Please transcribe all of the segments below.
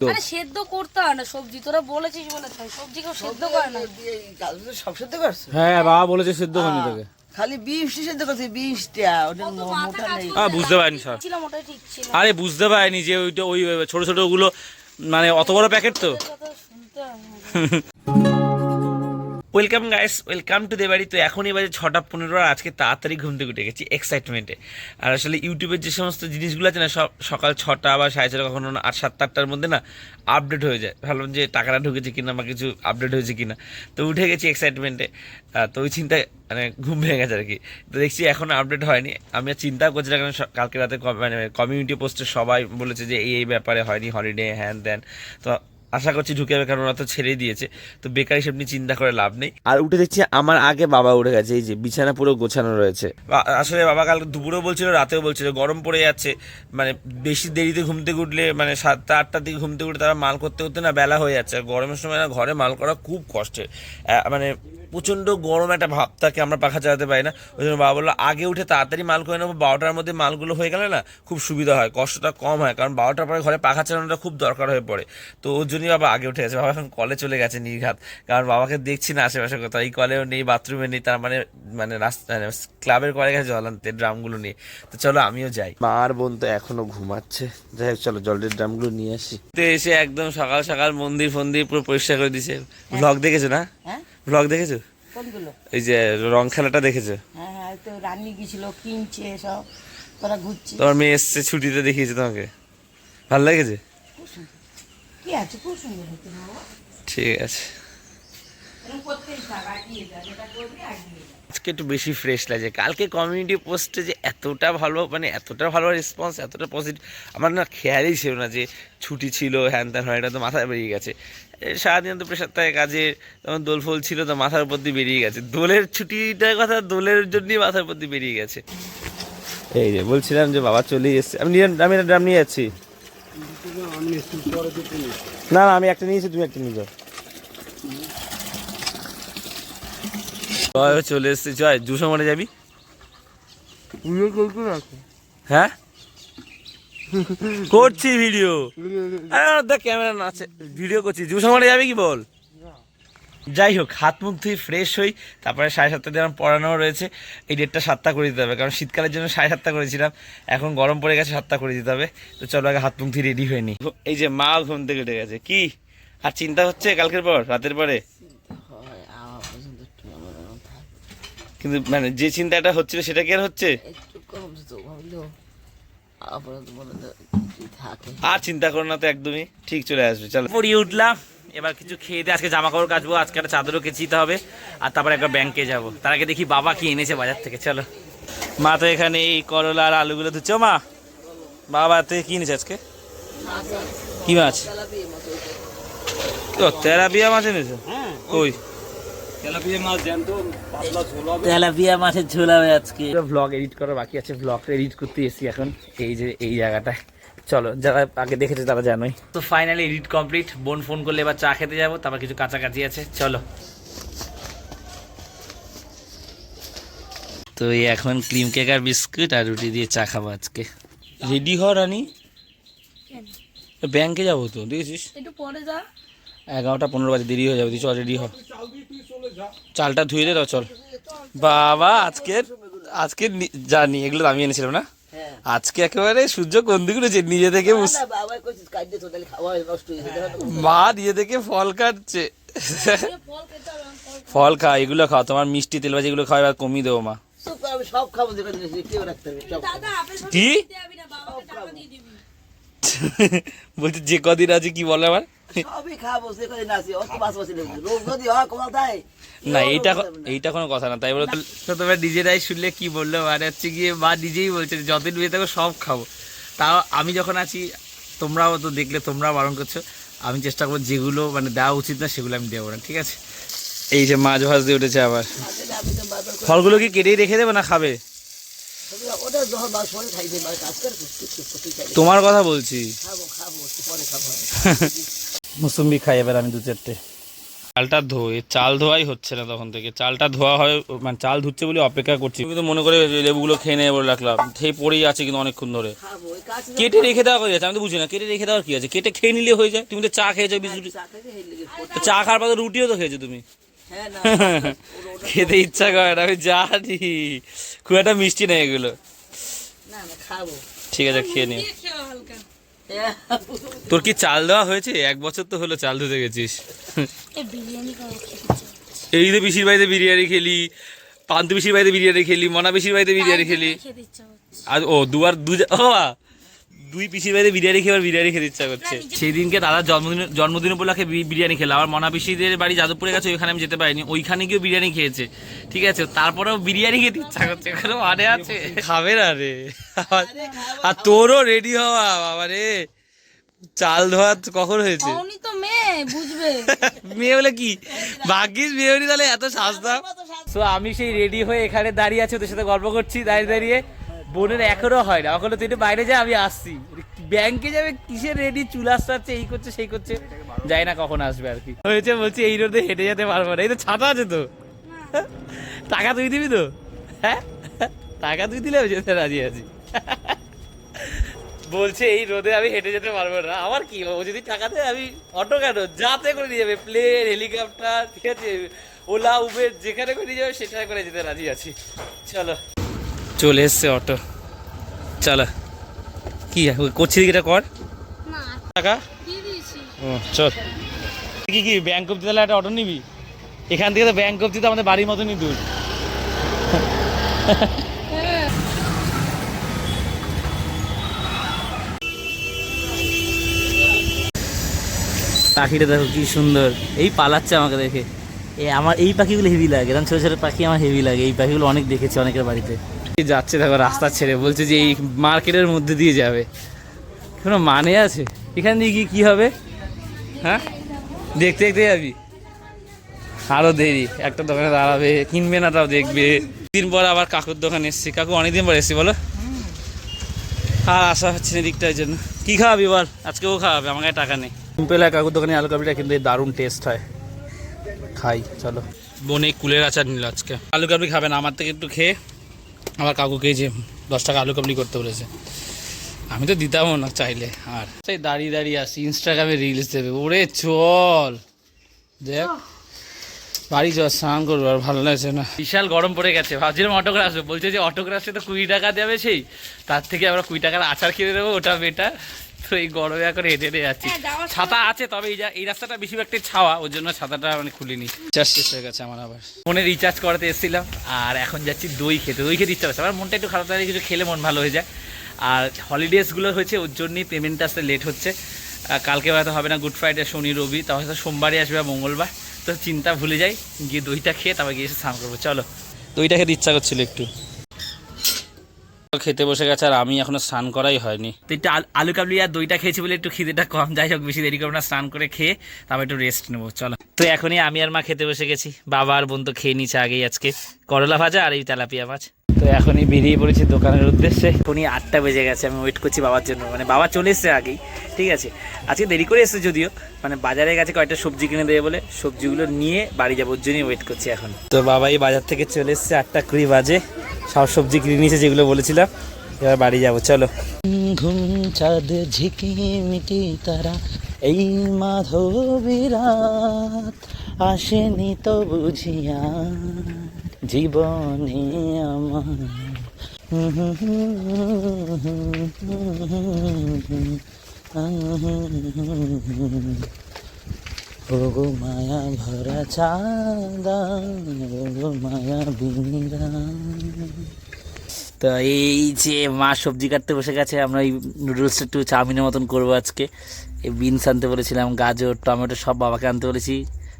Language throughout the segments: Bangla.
আরে সেদ্ধ করতে হয় না সবজি তোরা বলেছিস বলে সবজি কেউ সেদ্ধ করে না। সব সেদ্ধ করছ। হ্যাঁ বাবা বলেছে সেদ্ধ তোকে। খালি বিশটি সেদ্ধ করছি বিশটা ওটা মোটা নেই। বুঝতে পারিনি স্যার। আরে বুঝতে পারিনি যে ওইটা ওই ছোট ছোটগুলো মানে অত বড় প্যাকেট তো? Welcome guys welcome to the বাড়ি তো এখনই বাজে ছটা পনেরো আর আজকে তাড়াতাড়ি ঘুম থেকে উঠে গেছি এক্সাইটমেন্টে আর আসলে ইউটিউবের যে সমস্ত জিনিসগুলো আছে না, সব সকাল ছটা বা সাড়ে ছটা কখনো আট সাতটা আটটার মধ্যে না আপডেট হয়ে যায়। ভাবলাম যে টাকাটা ঢুকেছে কিনা বা কিছু আপডেট হয়েছে কিনা। তো উঠে গেছি এক্সাইটমেন্টে তো ওই চিন্তায় মানে ঘুম ভেঙে গেছে আর কি। তো দেখছি এখনও আপডেট হয়নি। আমি আর চিন্তা করছি না, কারণ কালকে রাতে মানে কমিউনিটি পোস্টে সবাই বলেছে যে এই এই ব্যাপারে হয়নি হলিডে হ্যান ত্যান তো আশা করছি ঢুকে যাবে কারণ ওরা তো ছেড়েই দিয়েছে। তো বেকার হিসেব নিয়ে চিন্তা করে লাভ নেই। আর উঠে দেখছি আমার আগে বাবা উঠে গেছে এই যে বিছানা পুরো গোছানো রয়েছে। আসলে বাবা কাল দুপুরেও বলছিল রাতেও বলছিল গরম পড়ে যাচ্ছে। মানে বেশি দেরিতে ঘুমতে উঠলে মানে সাতটা আটটার দিকে ঘুমতে উঠলে উঠে তারা মাল করতে করতে না বেলা হয়ে যাচ্ছে। আর গরমের সময় না ঘরে মাল করা খুব কষ্টের। মানে প্রচণ্ড গরম একটা ভাব থাকে আমরা পাখা চালাতে পারি না। ওই জন্য বাবা বলল আগে উঠে তাড়াতাড়ি মাল করে নেব। বারোটার মধ্যে মালগুলো হয়ে গেলে না খুব সুবিধা হয় কষ্টটা কম হয় কারণ বারোটার পরে ঘরে পাখা চালানোটা খুব দরকার হয়ে পড়ে। তো ওর জন্যই বাবা আগে উঠে গেছে। বাবা এখন কলে চলে গেছে নির্ঘাত কারণ বাবাকে দেখছি না আশেপাশে কোথাও। এই কলেও নেই বাথরুমে নেই তার মানে মানে রাস্তা ক্লাবের কলে গেছে জল আনতে ড্রামগুলো নিয়ে। তো চলো আমিও যাই। মা আর বোন তো এখনও ঘুমাচ্ছে। যাই হোক চলো জলের ড্রামগুলো নিয়ে আসি। তো এসে একদম সকাল সকাল মন্দির ফন্দির পুরো পরিষ্কার করে দিছে ব্লগ দেখেছ না? হ্যাঁ। ব্লগ দেখেছ? কোনগুলো? এই যে রং খেলাটা দেখেছ? হ্যাঁ হ্যাঁ তো রানী গেছিল কিনছে সব তোরা ঘুরছে। তোমার মেয়ে এসছে ছুটিতে দেখিয়েছে তোমাকে। ভালো লেগেছে? কি আছে? খুব সুন্দর ঠিক আছে। এরকম করতেই থাক আগিয়ে যা যেটা করবি আগিয়ে। আজকে একটু বেশি ফ্রেশ লাগছে। কালকে কমিউনিটি পোস্টে যে এতটা ভালো মানে এতটা ভালো রেসপন্স এতটা পজিটিভ আমার না খেয়ালই ছিল না যে ছুটি ছিল হ্যান ত্যান হয় এটা তো মাথায় বেরিয়ে গেছে। সারাদিন তো প্রেশার থাকে কাজে তখন দোল ফোল ছিল তো মাথার উপর দিয়ে বেরিয়ে গেছে। দোলের ছুটিটার কথা দোলের জন্যই মাথার উপর দিয়ে বেরিয়ে গেছে। এই যে বলছিলাম যে বাবা চলেই এসছে। আমি নিয়ে আমি একটা ড্রাম নিয়ে যাচ্ছি। না না আমি একটা নিয়েছি তুমি একটা নিয়ে যাও। জয় চলে এসছে। জয় জুসো মনে যাবি? হ্যাঁ? করছি ভিডিও দেখ ক্যামেরা না আছে। ভিডিও করছি। জুসো মনে যাবি কি বল? যাই হোক হাত মুখ ধুয়ে ফ্রেশ হই। তারপরে সাড়ে সাতটা যেমন পড়ানো রয়েছে। এই ডেটটা সাতটা করে দিতে হবে কারণ শীতকালের জন্য সাড়ে সাতটা করেছিলাম। এখন গরম পড়ে গেছে সাতটা করে দিতে হবে। তো চলো আগে হাত মুখ ধুয়ে রেডি হয়ে নি। এই যে মা ঘুম থেকে উঠে গেছে। কি? আর চিন্তা হচ্ছে কালকের পর রাতের পরে হয় আমার পর্যন্ত একটু আমার মনে থাক কিন্তু মানে যে চিন্তাটা হচ্ছিল সেটা কি আর হচ্ছে? তো আর চিন্তা করো না তো একদমই ঠিক চলে আসবে চলো। পড়িয়ে উঠলাম এবার কিছু খেয়ে দিয়ে আজকে জামা কাপড় কাচবো আজকে একটা চাদরও কেচিতে হবে আর তারপরে একবার ব্যাংকে যাব। তার আগে দেখি বাবা কি এনেছে বাজার থেকে চলো। মা তো এখানে এই করলা আর আলুগুলো ধুচ্ছ। মা বাবা তুই কি এনেছে আজকে? কি মাছ? ও তেলাপিয়া মাছ এনেছো? ওই তেলাপিয়া মাছের ঝোলা হবে আজকে। ব্লগ এডিট করা বাকি আছে ব্লগ এডিট করতে এসেছি এখন এই যে এই জায়গাটায়। চলো যারা আগে দেখেছে তারা জানোই। তো ফাইনালি এডিট কমপ্লিট বোন ফোন করলে এবার চা খেতে যাব তারপর কিছু কাছাকাছি আছে চলো। তো এই এখন ক্রিম কেক আর বিস্কুট আর রুটি দিয়ে চা খাব আজকে। রেডি হ রানি? ব্যাংকে যাব তো দেখেছিস? একটু পরে যা। এগারোটা পনেরো বাজে দেরি হয়ে যাবে। তুই চল রেডি হ। চালটা ধুয়ে দে তো চল। বাবা আজকের আজকে জানি এগুলো আমি এনেছিলাম না? হ্যাঁ। আজকে একেবারে সূর্য কোন দিকে উঠেছে নিজে থেকে বুঝ- না বাবা কইছিস কাটতে তো তাহলে খাওয়া নষ্ট হয়ে যেতে মা নিজে থেকে ফল কাটছে। ফল খা এগুলো খাও তোমার মিষ্টি তেল ভাজি এগুলো খাও এবার কমিয়ে দেবো মা। সব খাব কি? বলছি যে কদিন আছে কি বলে সেখানে না আসি অত বাস বাসি নেই। রোগ যদি হয় কমাল তাই? না এইটা এইটা কোনো কথা না তাই বলে তো তোমরা নিজেরাই শুনলে কি বলল? মানে হচ্ছে গিয়ে মা নিজেই বলছে যে যতদিন বেঁচে থাকো সব খাব। তাও আমি যখন আছি তোমরাও তো দেখলে তোমরাও বারণ করছ। আমি চেষ্টা করব যেগুলো মানে দেওয়া উচিত না সেগুলো আমি দেবো না ঠিক আছে? এই যে মাছ ভাজ দিয়ে উঠেছে আবার। ফলগুলো কি কেটেই রেখে দেবো না খাবে? তোমার কথা বলছি। খাব খাব পরে খাব। মুসম্বি খাই এবার আমি দু চারটে চালটা ধোয়ে চাল ধোয়াই হচ্ছে না তখন থেকে। চালটা ধোয়া হয় মানে চাল ধুচ্ছে বলে অপেক্ষা করছি। তুমি তো মনে করে লেবুগুলো খেয়ে নেবে বলে রাখলাম। খেয়ে পড়েই আছে কিন্তু অনেকক্ষণ ধরে। কেটে রেখে দেওয়া হয়ে যাচ্ছে আমি তো বুঝি না কেটে রেখে দেওয়ার কি আছে? কেটে খেয়ে নিলে হয়ে যায়। তুমি তো চা খেয়েছো বিস্কুট চা খাওয়ার পর তো রুটিও তো খেয়েছো তুমি। হ্যাঁ খেতে ইচ্ছা করে না আমি জানি খুব একটা মিষ্টি নেই এগুলো। না না খাব। ঠিক আছে খেয়ে নিও। হ্যাঁ, তোর কি চাল দেওয়া হয়েছে? এক বছর তো হলো চাল ধুতে গেছিস। এই তো পিসির বাড়িতে বিরিয়ানি খেলি পান্তু পিসির বাড়িতে বিরিয়ানি খেলি মনা পিসির বাড়িতে বিরিয়ানি খেলি। আর ও দুবার দু ও দুই পিসির বাড়িতে বিরিয়ানি খেয়ে বিরিয়ানি খেতে ইচ্ছা করছে। সেদিনকে দাদার জন্মদিন জন্মদিন উপলক্ষে বি- বিরিয়ানি খেলাম আমার মনা পিসিদের বাড়ি যাদবপুরে গেছে ওইখানে আমি যেতে পারিনি। ওইখানে গিয়েও বিরিয়ানি খেয়েছে। ঠিক আছে তারপরেও বিরিয়ানি খেতে ইচ্ছা করছে। এখানে মানে আছে? খাবে না রে। আর তোরও রেডি হওয়া বাবা রে। চাল ধোয়া কখন হয়েছে? তো মেয়ে বুঝবে। মেয়ে বলে কি? ভাগ্যিস মেয়ে তাহলে এত সাজতাম। তো আমি সেই রেডি হয়ে এখানে দাঁড়িয়ে আছি ওদের সাথে গল্প করছি দাঁড়িয়ে দাঁড়িয়ে। বোনের এখনও হয় না ওখানে তুই বাইরে যা আমি আসছি। ব্যাংকে যাবে কিসের রেডি চুল আসতে এই করছে সেই করছে। যাই না কখন আসবে আর কি। হয়েছে বলছি এই রোদে হেঁটে যেতে পারব না। এই তো ছাতা আছে তো। টাকা তুই দিবি তো? হ্যাঁ? টাকা তুই দিলে আমি যেতে রাজি আছি। বলছে এই রোদে আমি হেঁটে যেতে পারব না। আমার কি ও যদি টাকা দেয় আমি অটো কেন? যাতে করে নিয়ে যাবে প্লেন হেলিকপ্টার ঠিক আছে? ওলা উবের যেখানে করে নিয়ে যাবে সেখানে করে যেতে রাজি আছি। চলো। চলে এসছে অটো। চলো। কি করছি এটা কর? টাকা? ও চল। কি কি ব্যাংক অব্দি তাহলে একটা অটো নিবি? এখান থেকে তো ব্যাংক অব্দি তো আমাদের বাড়ির মতনই দূর। পাখিটা দেখো কি সুন্দর। এই পালাচ্ছে আমাকে দেখে। এ আমার এই পাখিগুলো হেভি লাগে। কারণ ছোটো ছোটো পাখি আমার হেভি লাগে। এই পাখিগুলো অনেক দেখেছি অনেকের বাড়িতে। যাচ্ছে? দেখো রাস্তা ছেড়ে বলছে যে এই মার্কেটের মধ্যে দিয়ে যাবে। কোনো মানে আছে? এখান দিয়ে গিয়ে কী হবে? হ্যাঁ? দেখতে দেখতে যাবি। আরও দেরি। একটা দোকানে দাঁড়াবে কিনবে না তাও দেখবে। দিন পর আবার কাকুর দোকানে এসছি। কাকু অনেকদিন পর এসছি বলো। আর আসা হচ্ছে না দিকটার জন্য। কি খাওয়াবি বল? আজকেও খাওয়াবে আমার কাছে টাকা নেই। সিম্পল কাকুর দোকানে আলু কাবলিটা কিন্তু দারুণ টেস্ট হয়। খাই চলো। বোন কুলের আচার নিল আজকে। আলু কাবলি খাবে না আমার থেকে একটু খেয়ে। আমার কাকুকে যে দশ টাকা আলু কাবলি করতে বলেছে। আমি তো দিতাম না চাইলে আর। সেই দাঁড়িয়ে দাঁড়িয়ে আসি ইনস্টাগ্রামে রিলস দেবে। ওরে চল। দেখ বাড়ি চল স্নান করব আর ভালো লাগছে না। বিশাল গরম পড়ে গেছে ভাবছিলাম অটোগ্রাফ আসবে বলছে যে অটোগ্রাফে তো কুড়ি টাকা দেবে সেই তার থেকে আমরা কুড়ি টাকার আচার কিনে দেবো ওটা বেটার তো এই গরমে এখন হেঁটে হেঁটে যাচ্ছি। হ্যাঁ, ছাতা আছে তবে এই রাস্তাটা বেশিরভাগ একটু ছাওয়া ওর জন্য ছাতাটা মানে খুলিনি। রিচার্জ শেষ হয়ে গেছে আমার আবার। ফোনে রিচার্জ করাতে এসেছিলাম আর এখন যাচ্ছি দই খেতে। দই খেতে ইচ্ছা করছে আমার মনটা একটু খারাপ লাগে কিছু খেলে মন ভালো হয়ে যায়। আর হলিডেজগুলো হয়েছে ওর জন্যই পেমেন্টটা আসতে লেট হচ্ছে। কালকে হয়তো হবে না গুড ফ্রাইডে শনি রবি তাহলে হয়তো সোমবারই আসবে বা মঙ্গলবার। তো চিন্তা ভুলে যাই গিয়ে দইটা খেয়ে তারপর গিয়ে এসে স্নান করব। চলো। দইটা খেতে ইচ্ছা করছিল একটু। খেতে বসে গেছে আর আমি এখনও স্নান করাই হয়নি। তো একটু আলু কাবলি আর দইটা খেয়েছি বলে একটু খিদেটা কম। যাই হোক, বেশি দেরি করব না, স্নান করে খেয়ে তারপর একটু রেস্ট নেব, চলো। তো এখনই আমি আর মা খেতে বসে গেছি। বাবা আর বোন তো খেয়ে নিচ্ছে আগেই আজকে। করলা ভাজা আর এই তেলাপিয়া মাছ। তো এখনই বেরিয়ে পড়েছি দোকানের উদ্দেশ্যে। এখনই আটটা বেজে গেছে, আমি ওয়েট করছি বাবার জন্য। মানে বাবা চলে এসছে আগেই, ঠিক আছে? আজকে দেরি করে এসছে যদিও মানে বাজারে গেছে কয়েকটা সবজি কিনে দেবে বলে সবজিগুলো নিয়ে বাড়ি যাবোর জন্যই ওয়েট করছি এখন। তো বাবাই বাজার থেকে চলে এসছে, আটটা কুড়ি বাজে। সব সবজি কিনে নিয়েছে যেগুলো বলেছিলাম, এবার বাড়ি যাব, চলো। ঘুম চাঁদ ঝিকি মিটি তারা, এই মাধবী রাত আসেনি তো বুঝিয়া। জীবনে আমার। ওগো মায়া ভরা চাঁদা, ওগো মায়া বিনিরা তো এই যে মা সবজি কাটতে বসে গেছে, আমরা এই নুডলসটা একটু চাউমিনের মতন করব আজকে। এই বিনস আনতে বলেছিলাম, গাজর, টমেটো সব বাবাকে আনতে বলেছি।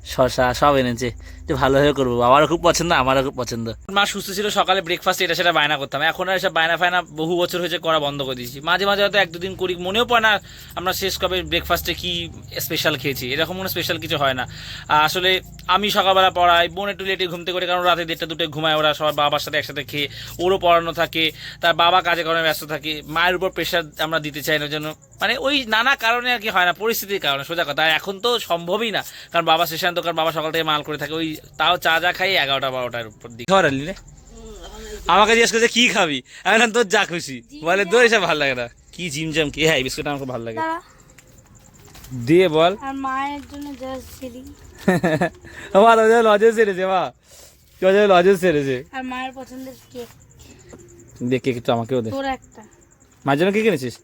শশা সব এনেছে। যে ভালোভাবে করব। বাবারও খুব পছন্দ, আমারও খুব পছন্দ। মা সুস্থ ছিল সকালে ব্রেকফাস্ট এটা সেটা বায়না করতাম। এখন আর এসব বায়না ফায়না বহু বছর হয়েছে করা বন্ধ করে দিয়েছি। মাঝে মাঝে হয়তো এক দুদিন করি, মনেও পড়ে না আমরা শেষ কবে ব্রেকফাস্টে কী স্পেশাল খেয়েছি। এরকম কোনো স্পেশাল কিছু হয় না। আসলে আমি সকালবেলা পড়াই বোন একটু লেটে ঘুমতে করে কারণ রাতে দেড়টা দুটো ঘুমায় ওরা সবার বাবার সাথে একসাথে খেয়ে ওরও পড়ানো থাকে তার বাবা কাজে কর্মে ব্যস্ত থাকে মায়ের উপর প্রেশার আমরা দিতে চাই না জন্য। মানে ওই নানা কারণে আর কি হয় না পরিস্থিতির কারণে সোজা কথা। আর এখন তো সম্ভবই না কারণ বাবা সেশন তো কারণ বাবা সকাল থেকে মাল করে থাকে ওই তাও চা যা খাই এগারোটা বারোটার উপর দিকে। খাবার আনলি রে? আমাকে জিজ্ঞেস করছে কি খাবি? আমি বললাম তোর যা খুশি। বলে তোর এসব ভালো লাগে না। কি জিমজাম কি হ্যাঁ এই বিস্কুট আমাকে ভালো লাগে। দিয়ে বল। আর মায়ের জন্য জাস্ট লজেস সেরেছে মা। লজেস সেরেছে আর মায়ের পছন্দের কেক দেখ কেক আমাকেও দে। তোর একটা। মার জন্য কি কিনেছিস?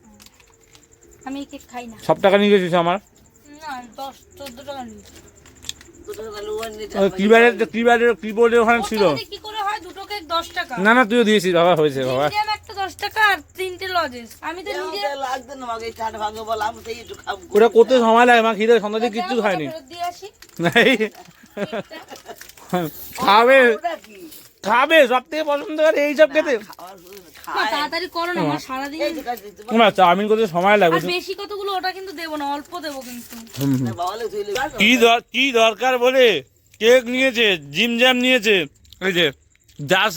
আমি কেক খাই না। সব টাকা নিয়ে গেছিস আমার? না দশ চোদ্দ টাকা নিই কিবারের কিবারের কিবোর্ডের ওখানে ছিল। কি করে হয়? দুটো কেক দশ টাকা। না না তুইও দিয়েছিস বাবা হয়েছে বাবা মিডিয়াম একটা দশ টাকা আর তিনটে আমি তো নিজে লাগবে না আমাকে চাট ভাঙে বল আমি তো একটু খাব। ওটা করতে সময় লাগে মা খিদে সন্ধ্যা কিচ্ছু খায়নি। খাবে। কি? খাবে সব থেকে পছন্দ করে এইসব খেতে। তাড়াতাড়ি করো না আমার সারাদিন না চাউমিন করতে সময় লাগবে বেশি কতগুলো ওটা কিন্তু দেবো না অল্প দেবো কিন্তু। না বাবালে তুই কি কি দরকার বলে? কেক নিয়েছে জিম জ্যাম নিয়েছে। এই যে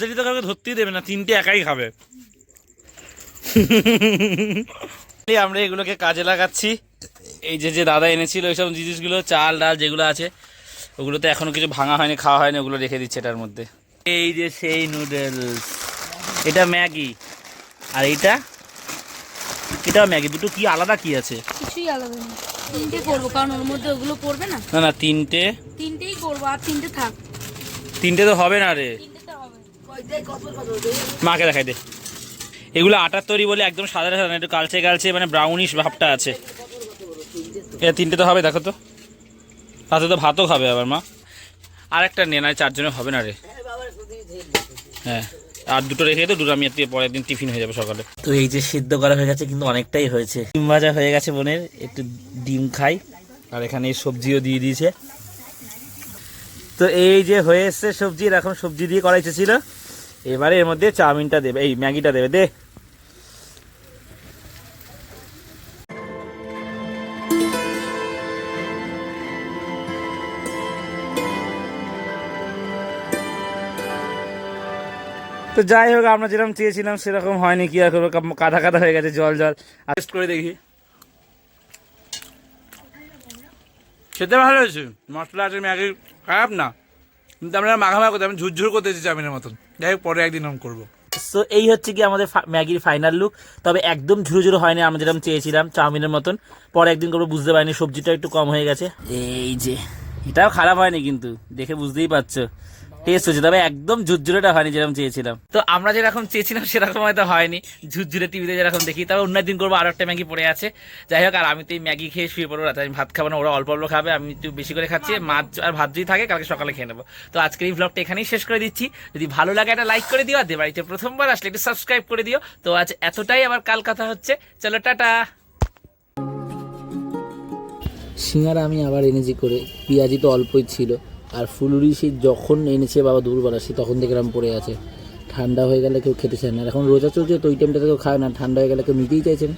যদি তো কাউকে ধরতেই দেবে না তিনটে একাই খাবে। আমরা এগুলোকে কাজে লাগাচ্ছি। এই যে যে দাদা এনেছিল ওইসব জিনিসগুলো চাল ডাল যেগুলো আছে ওগুলোতে এখনও কিছু ভাঙা হয়নি খাওয়া হয়নি ওগুলো রেখে দিচ্ছে এটার মধ্যে। এই যে সেই নুডলস এটা ম্যাগি। আর এইটা এটাও ম্যাগি দুটো কি আলাদা কি আছে? কিছুই আলাদা নেই। তিনটে করব কারণ ওর মধ্যে ওগুলো পড়বে না? না না তিনটে। তিনটেই করব আর তিনটে থাক। তিনটে তো হবে না রে। মাকে দেখাই দে। এগুলো আটার তৈরি বলে একদম সাদা সাদা একটু কালচে কালচে মানে ব্রাউনিশ ভাবটা আছে। এ তিনটে তো হবে, দেখো তো। তাতে তো ভাতও খাবে আবার, মা। আর একটা নে না চারজনে হবে না রে। হ্যাঁ আর দুটো রেখে তো দুটো আমি পরের দিন টিফিন হয়ে যাবে সকালে। তো এই যে সিদ্ধ করা হয়ে গেছে, কিন্তু অনেকটাই হয়েছে। ডিম ভাজা হয়ে গেছে বোনের, একটু ডিম খাই। আর এখানে সবজিও দিয়ে দিয়েছে। তো এই যে হয়ে সবজি এখন সবজি দিয়ে করাইছে ছিল। এবারে এর মধ্যে চাউমিনটা দেবে, এই ম্যাগিটা দেবে, দে। তো যাই হোক, আমরা যেরকম চেয়েছিলাম, সেরকম হয়নি, কি আর করব কাদা কাদা হয়ে গেছে, জল জল। টেস্ট করে দেখি। খেতে ভালো হয়েছে। মশলা আছে, ম্যাগি খারাপ না। কিন্তু আমরা মাখামাখা করতে, আমি ঝুরঝুর করতেছি চাউমিনের মতন। যাই হোক, পরে একদিন করব। সো এই হচ্ছে কি আমাদের ম্যাগির ফাইনাল লুক তবে একদম ঝুরো ঝুরো হয়নি আমরা যেরকম চেয়েছিলাম, চাউমিনের মতন। পরে একদিন করব, বুঝতে পারিনি, সবজিটা একটু কম হয়ে গেছে। এই যে, এটাও খারাপ হয়নি কিন্তু, দেখে বুঝতেই পারছ। টেস্ট হচ্ছে তবে একদম ঝুরঝুরেটা হয়নি যেরকম চেয়েছিলাম। তো আমরা যেরকম চেয়েছিলাম সেরকম হয়তো হয়নি। ঝুরঝুরে টিভিতে যেরকম দেখি তবে অন্য দিন করব আরও একটা ম্যাগি পড়ে আছে। যাই হোক আর আমি তো এই ম্যাগি খেয়ে শুয়ে পড়ব রাতে। আমি ভাত খাব না ওরা অল্প অল্প খাবে আমি একটু বেশি করে খাচ্ছি মাছ আর ভাত যদি থাকে কালকে সকালে খেয়ে নেব। তো আজকের এই ব্লগটা এখানেই শেষ করে দিচ্ছি। যদি ভালো লাগে একটা লাইক করে দিও আর বাড়িতে প্রথমবার আসলে একটু সাবস্ক্রাইব করে দিও। তো আজ এতটাই আবার কাল কথা হচ্ছে। চলো টাটা! সিঙ্গারা আমি আবার এনেছি করে পেঁয়াজি তো অল্পই ছিল। আর ফুলুরি সে যখন এনেছে বাবা দুপুরবেলা, সে তখন দেখলাম পড়ে আছে। ঠান্ডা হয়ে গেলে কেউ খেতে চায় না। এখন রোজা চলছে, তো ওই টাইমটাতে কেউ খায় না। ঠান্ডা হয়ে গেলে কেউ নিতেই চাইছে না।